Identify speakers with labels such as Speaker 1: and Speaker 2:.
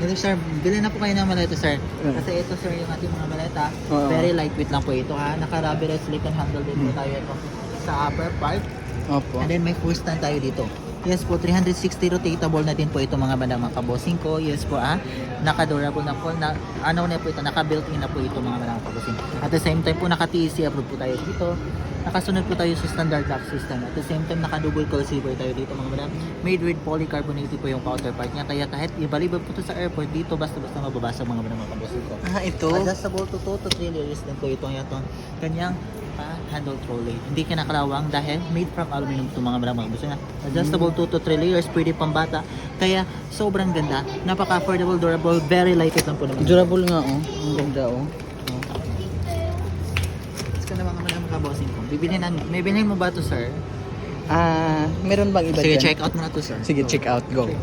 Speaker 1: Ito sir, bilhin na po kayo ng maleta sir.
Speaker 2: Yeah.
Speaker 1: Kasi ito sir yung ating mga maleta.
Speaker 2: Oo.
Speaker 1: Very lightweight lang po ito ha. Naka-rubberized silicone handle din po
Speaker 2: Hmm.
Speaker 1: tayo ito sa upper part.
Speaker 2: Opo.
Speaker 1: And then may full stand tayo dito. Yes po, 360 rotatable na din po ito mga madam mga kabosing ko. Yes po ah, naka-durable na po. Na, ano na po ito, naka-built-in na po ito mga madam mga kabosing. At the same time po, naka-TEC approved po tayo dito. Nakasunod po tayo sa standard lock system. At the same time, naka-double coil silver tayo dito mga madam. Made with polycarbonate po yung counterpart niya. Kaya kahit ibalibag po ito sa airport, dito basta-basta mababasa mga madam mga kabosing ko.
Speaker 2: Ah, ito.
Speaker 1: Adjustable to 2 to 3 layers din po ito itong kanyang ah, handle trolley. Hindi kinakalawang dahil made from aluminum itong mga mga gusto na. Adjustable 2 to 3 layers, pwede pang bata. Kaya sobrang ganda, napaka-affordable, durable, very lightweight lang po naman.
Speaker 2: Durable nga oh. Ang ganda oh.
Speaker 1: Tapos ka na mga marang mga bossing ko. Bibilhin may bilhin mo ba to sir?
Speaker 2: Ah, meron bang iba
Speaker 1: Sige,
Speaker 2: dyan?
Speaker 1: check out mo na to sir.
Speaker 2: Sige, check out. Go.
Speaker 1: check.